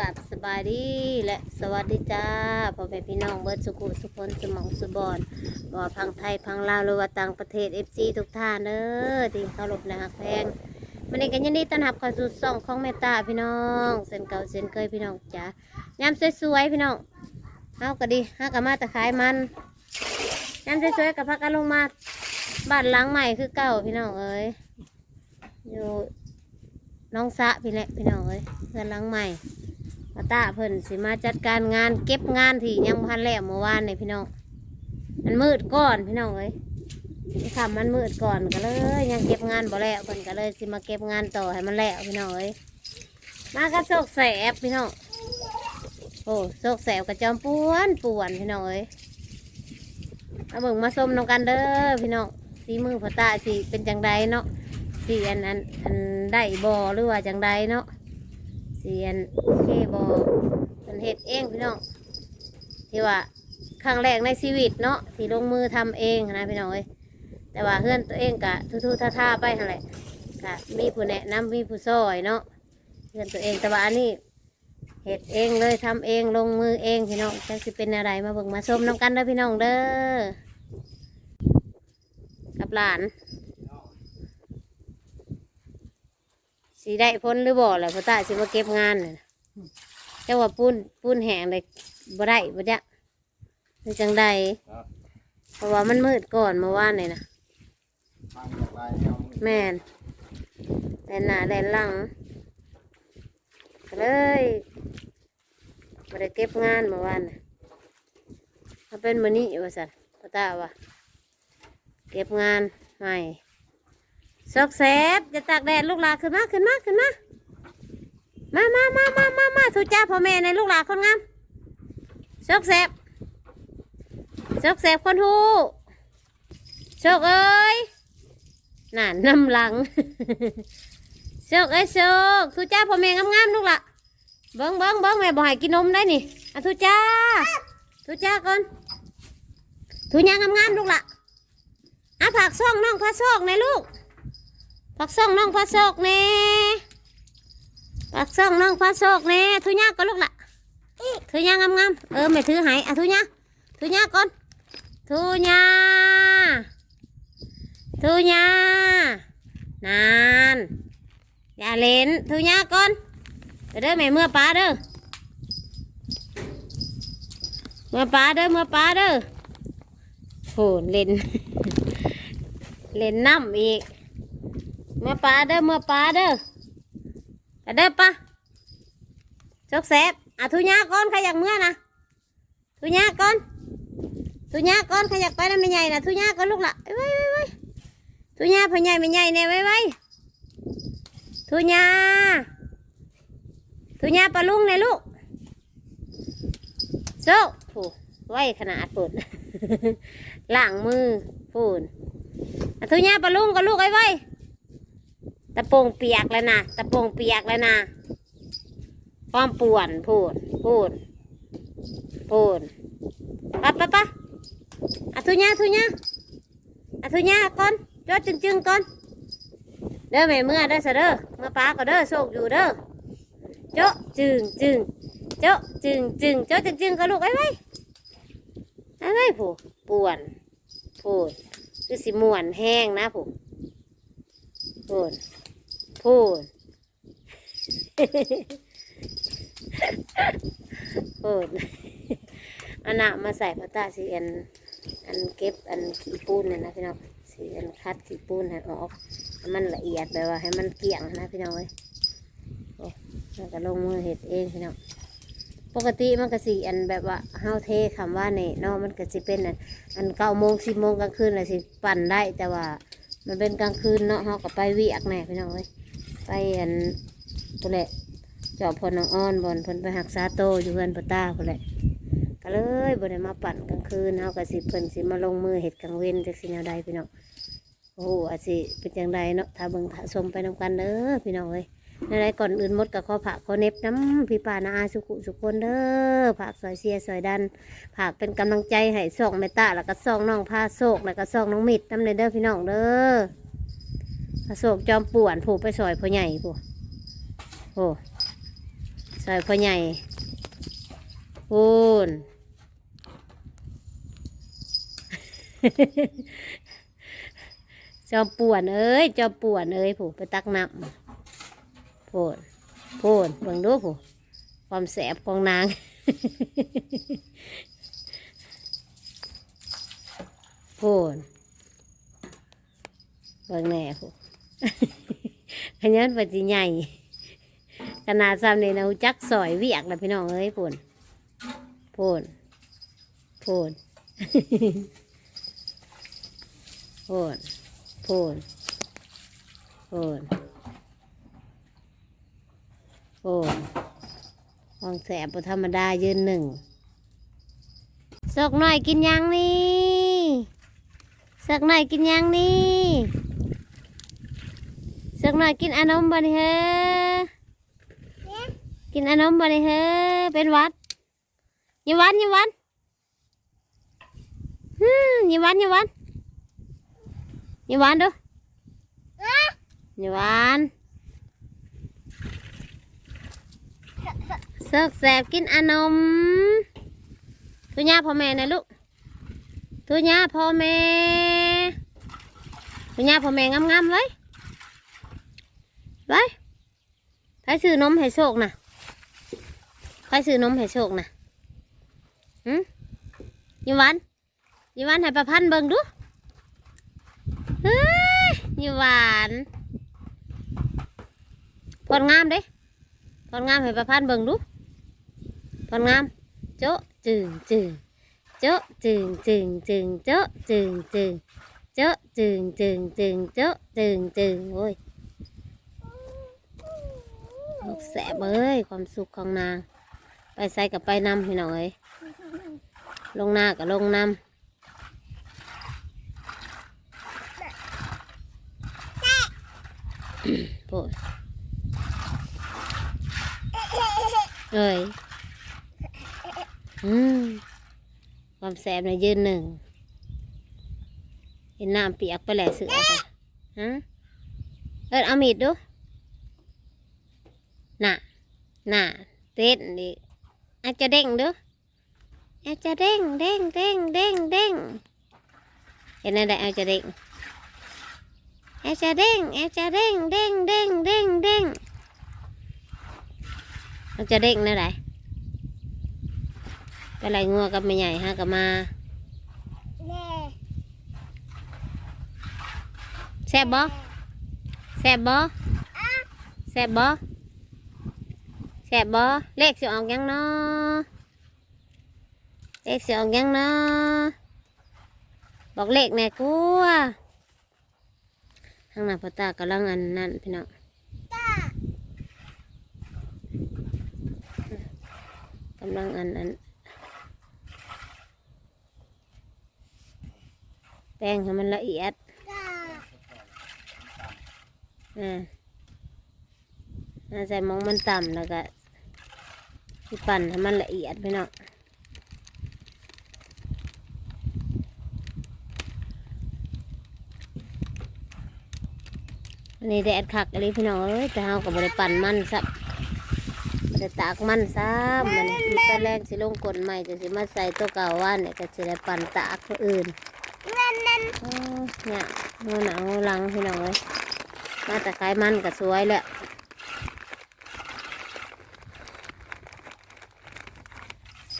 กับสบายดีและสวัสดีจ้าพ่อแม่พี่น้องเบิร์ดสุขุสุพนสมองสุบอนบ่ว่าพังไทยพังลาวหรือว่าต่างประเทศเอฟซีทุกท่านเด้อที่เคารพและหักแพงมันนี้กันยินดีต้อนรับเข้าสู่ช่องของเมตตาพี่น้องเส้นเก่าเส้นเคยพี่น้องจ้ายามสวยๆพี่น้องเฮาก็ดีฮาก็มาต่ขายมันยามสวยๆกับพักกันลงมาบ้านหลังใหม่คือเก่าพี่น้องเอ้ยอยู่น้องสะพี่แหละพี่น้องเอ้ยเพื่อนหลังใหม่ มาตาเพิ่นสิมาจัดการงานเก็บงานที่ยังพันแล้วเมื่อวานนี่พี่น้องมันมืดก่อนพี่น้องเอ้ยทำมันมืดก่อนก็เลย ยังเก็บงานบ่แล้วเพิ่นก็เลยสิมาเก็บงานต่อให้มันแล้วพี่น้องเอ้ยมากับโศกแสบพี่น้องโอ้โศกแสบกับจอมป่วนป่วนพี่น้องเอ้ยมาเบิ่งมาส้มน้องกันเด้อพี่น้องสีมือพ่อตาสิเป็นจังใดเนาะสียนอันอันได้บอหรือว่าจังใดเนาะ สียนโอเคบอเป็นเห็ดเองพี่น้องที่ว่าครั้งแรกในชีวิตเนาะที่ลงมือทำเองนะพี่น้องเอ้ยแต่ว่าเพื่อนตัวเองกะทุๆท่าๆไปหั่นแหละกะมีผู้แนะนำมีผู้ซอยเนาะเพื่อนตัวเองแต่ว่าอันนี้เห็ดเองเลยทำเองลงมือเองพี่น้องจะสิเป็นอะไรมาเบิ่งมาชมน้ำกันเด้อพี่น้องเด้อกับหลาน สีได้พ้นหรือบ่แหละพ่อตาสิมาเก็บงานน่ะเจ้าว่าปูนปูนแห้งเลยบ่ได้บ่จ๊ะเป็นจังใดครับเพราะว่ามันมืดก่อนเมื่อวานนี่นะฟังจากลายเอาแม่นแดนหน้าแดนหลังก็เลยบ่ได้เก็บงานเมื่อวานน่ะถ้าเป็นมื้อนี้ว่าซั่นพ่อตาว่าเก็บงานใหม่ ซอกแซบจะตากแดดลูกหลาขึ้นมาขึ้นมาขึ้นมามามามามามามาทุจ้าพ่อแม่ในลูกหลาคนงามซอกแซบซอกแซบคนหูโชคเอ้ยน่ะนำหลังโชคเอ้ยโชคทุจ้าพ่อแม่งามๆลูกหละเบิ้งเบิ้งเบิ้งแม่บ่ให้กินนมได้นี่อะทุจ้าทุจ้าก่อนทุย่างงามๆลูกหละอะผักซ่องน้องผักซ่องในลูก ผักซ่องน้องผักซอกแน่ผักซ่องน้องผักซอกแน่ทุยาก็ลูกละทุยางามงามๆเออไม่ถือหายอะทุยาทุยาก่อนทุยาทุยานานอย่าเล่นทุยาก่อนเด้อแม่เมื่อปลาเด้อเมื่อปลาเด้อเมื่อปลาเด้อโหเล่น เล่นน้ำอีก มื่อปลาเด้อเมื่อปลาเด้อไปเด้อปะจกแสบอะทุญาก่อนใครอยากเมื่อนะทุญาก่อนทุญาก่อนใครอยากไปนั่นไม่ใหญ่นะทุญาก่อนลูกละไว้ไว้ไว้ทุญาพ่อใหญ่ไม่ใหญ่เนี่ยไว้ไว้ทุญาทุญาปลาลุงเนี่ยลูกโซ่ผูไว้ขนาดปุ่นล้างมือปุ่นอะทุญาปลาลุงก็ลูกไว้ไว้ ตะโปงเปียกแล้วนะตะโปงเปียกแล้วนะความป่วนพูดพูดพูดปะปะปะอะทุญาทุญาอะทุญาก่อนจอดจึงจึงๆก่อนเด้อแม่เมื่อเด้อเสเด้อเมื่อป้าก็เด้อโศกอยู่เด้อเจาะจึงจึงเจาะจึงจึงเจาะจึงจึงก็ลูกไอ้ไว้ไอ้ไว้ผู้ป่วนพูดคือสิม่วนแห้งนะผู้พูด พูดพูดอันน่ะมาใส่พระตาสีอันอันเก็บอันขี้ปูนเนี่ยนะพี่น้องสีอันคัดขี้ปูนให้ออกมันละเอียดแบบว่าให้มันเกลี่ยงนะพี่น้องเอ้ยโอ้แล้วก็ลงมือเห็ดเองพี่น้องปกติมันก็สีอันแบบว่าเฮาเทคำว่าเนี่ยเนาะมันก็สิเป็นอันอันเก้าโมงสิบโมงกลางคืนเลยสิปั่นได้แต่ว่า มันเป็นกลางคืนเนาะเฮาก็ไปวียกแน่พี่น้องเอ้ย ไปอันตัวแหละเจาะพอน้องอ้อนบอนเพิ่นไปหักษาโตอยู่เพื่อนปตาพุ่นแหละก็เลยบ่ได้มาปั่นกลางคืนเฮาก็สิเพิ่นสิมาลงมือเฮ็ดกลางเว้นจักสิแนวใดพี่น้องโอ้โหอาสิเป็นจังใดเนาะถ้าเบิ่งถ้าชมไปนํกันเด้อพี่น้องเอ้ยในใดก่อนอื่นมดก็ขอผักข้อเน็บน้ำพี่ป้านาอาสุขุสุคนเด้อผักซอยเสียซอยดันผักเป็นกำลังใจให้ส่องแม่ตาแล้วก็ส่องน้องพาโศกแล้วก็ส่องน้องมิดน้ำในเด้อพี่น้องเด้อ โศกจอมป่วนผูกไปซอยพ่อใหญ่ผูโอ้ซอยพ่อใหญ่พูนจอมป่วนเอ้ยจอมป่วนเอ้ยผูไปตักน้ำพูนพูนเบิ่งดูผูความแสบของนางพูนเบิ่งแน่ผู้ ขยันปฏิใหญ่ขนาดซ้ำนี่นะรู้จักสอยเวียกแล้วพี่น้องเอ้ยพูนพูนพูนพูนพูนพูนพูนห้องแสบธรรมดายืนหนึ่งสกหน่อยกินยังนี่สกหน่อยกินยังนี่ สกหน่อยกินอนมบ่นี่เฮ้อกินอนมบ่นี่เฮ้อเป็นหวัดอยี่หวันอยี่หวันฮึมอยี่หวันอยี่หวันยี่หวานดูยี่หวานเสกแสบกินอนนมทุญ่าพ่อแม่นะลูกทุญ่าพ่อแม่ทุญ่าพ่อแม่งามๆไว้ ไว้ใครซื้อนมให้โชคนะใครซื้อนมให้โชคนะหืมยี่หวานยี่หวานให้ประพันธ์เบิ่งดูเฮ้ยอยู่หวานผลงามเด้ผลงามให้ประพันธ์เบิ่งดูผลงามโจ๊ะจึงจึงโจ๊ะจึงจึงจึงโจ๊ะจึงจึงโจ๊ะจึงจึงจึงโจ๊ะจึงจึงโอ้ย ลูกแสบเอ้ยความสุขของนาง ไปใส่กับไปนำพี่น้องเอ้ยลงหน้ากับลงนำโอ้ยเอ้ยอืมความแสบในยยืนหนึ่งเห็นน้ำเปียกไปแหละเสือฮะเอิดเอามีดดู น่ะ น่ะ เต้นดิอาจจะเด้งดูอาจจะเด้งเด้งเด้งเด้งเด้งเห็นอะไรอาจจะเด้งแอลจะเด้งแอลจะเด้งเด้งเด้งเด้งเด้งแอลจะเด้งนะไหนไปไล่งัวกับแม่ใหญ่ฮะกับมาแซ่บบ่แซ่บบ่แซ่บบ่ แซ่บบ่เลขสิออกยังเนาะเลขสิออกยังเนาะบอกเลขแหน่กูอะข้างหน้าพ่อตากำลังอันนั่นพี่น้องกำลังอันอันแป้งให้มันละเอียดอ่า น่าใส่หมองมันต่ำแล้วก็ที่ปั่นให้มันละเอียดพี่น้องอันนี้แดดคักอะไรพี่น้องเอ้ยแต่เฮาก็บ่ได้ปั่นมันซับบ่ได้ตากมันซ้ำมันมันตอนแรกสิลงกลใหม่จะสิมาใส่ตัวเก่าว่านเนี่ยก็สิได้ปั่นตากคนอื่นโอ้เนี่ยเงาหนังเงาหลังพี่น้องเอ้ยมาแต่ขายมันก็สวยแหละ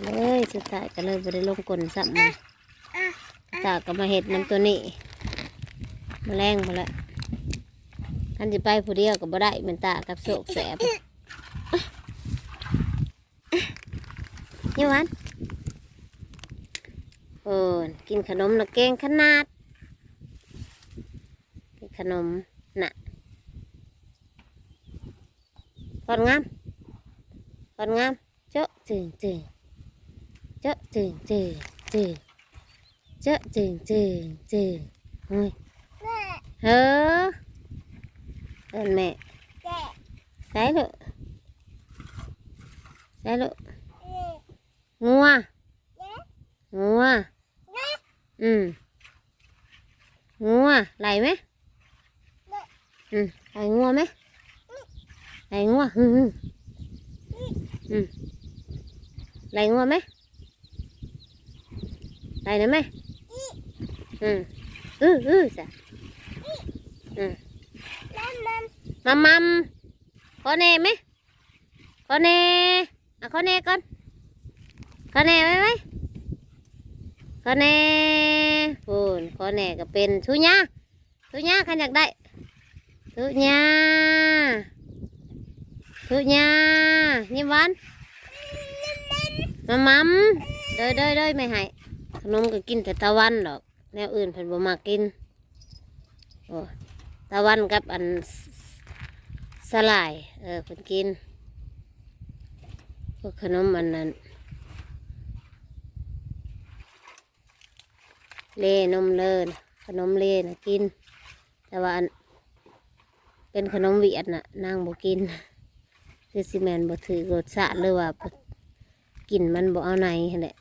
เลยสุดท้ายก็เลยบ่ได้ลงกลซ้ำมันตากก็มาเห็ดน้ำตัวนี้แมาแรงหมดแล้วท่านจะไปผู้เดียวก็บ่ได้เหมือนตากับโศกแสบนี่หวันโอ้ยกินขนมนะเก่งขนาด กินขนมน่ะปอนงามปอนงามเจ๊ะจึงจึง เจ๊ะจึงจึงจึงเจ๊ะจึงจึงจึงเฮ้ยเฮ้อเอินแม่ใส่ลูกใส่ลูกงัวงัวอืมงัว ไหลไหมอืมไหลงัวไหมไหลงัวฮึฮึอืมไหลงัวไหมไหลนะไหมอืมอืออือจ้ะอืมมัมมัมขอแน่ไหมขอแน่อะขอแน่ก่อนขอแน่ไหมไหมขอแน่พูนขอแน่ก็เป็นทุญาทุญาขันอยากได้ทุญาทุญายิ้มหวานมัมมัมเด้อเด้อเด้อไม่ให้ ขนมก็กินแต่ตะวันดอก แนวอื่นเพิ่นบ่มากินโอ้ตะวันกับอันสลาย เออเพิ่นกินพวกขนมอันนั้นเลนมเลินขนมเลนะกิน แต่ว่าอันเป็นขนมเวียดน่ะนางบ่กิน คือซีแมนบ่ถือรสชาติหรือว่ากินมันบ่เอาไหนหั่นแหละ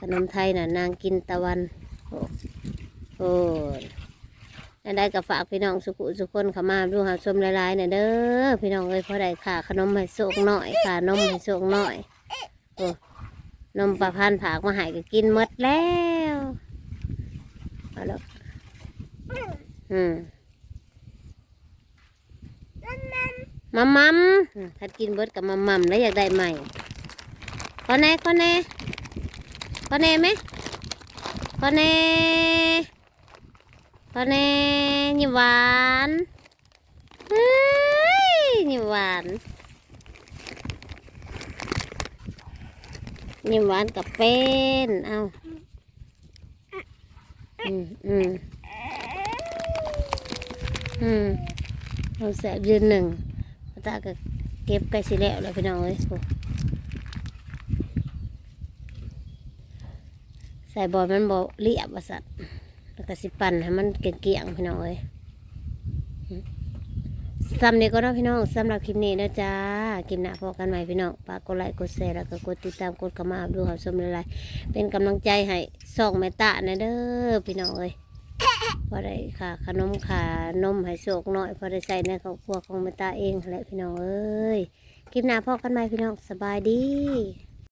ขนมไทยน่ะนางกินตะวันโอ้โอ้นั่นได้กับฝากพี่น้องสุขุสุคนเขามาดูหาชมหลายๆน่ะเด้อพี่น้องเอ้ยพอได้ค่าขนมให้ส่งหน่อยค่านมให้ส่งหน่อยโอ้นมประพันธ์ผากมาหายก็กินหมดแล้วเอาล้วอืมมัมมัมอืมถ้ากินเบิดกับมัมมัมแล้วอยากได้ใหม่ขอแน่ขอแน่ ขอแน่ไหมพอแน่พอแน่ยิ้มหวานเฮ้ยยิ้มหวานยิ้มหวานกับเป็นเอาอืมอืมอืมเอาแสบยืนหนึ่งพระตาก็เก็บไก่สิแล้วเลยพี่น้องเอ้ยโอ้ ใส่บอลมันบอเรียบว่าสัตว์แล้วก็สิปั่นให้มันเกลี่ยงๆพี่น้องเอ้ยซ้ำนี้ก็นาะพี่น้องสำหรับคลิปนี้นะจ้าคลิปหน้าพอกันใหม่พี่น้องฝากกดไลค์กดแชร์แล้วก็กดติดตามกดกระมาดูหาชมหลายๆเป็นกำลังใจให้ส่องแม่ตานะเด้อพี่น้องเอ้ยพอได้ค่ะขนมขานมให้โศกหน่อยพอได้ใส่ในครอบครัวของแม่ตาเองแหละพี่น้องเอ้ยคลิปหน้าพอกันใหม่พี่น้องสบายดี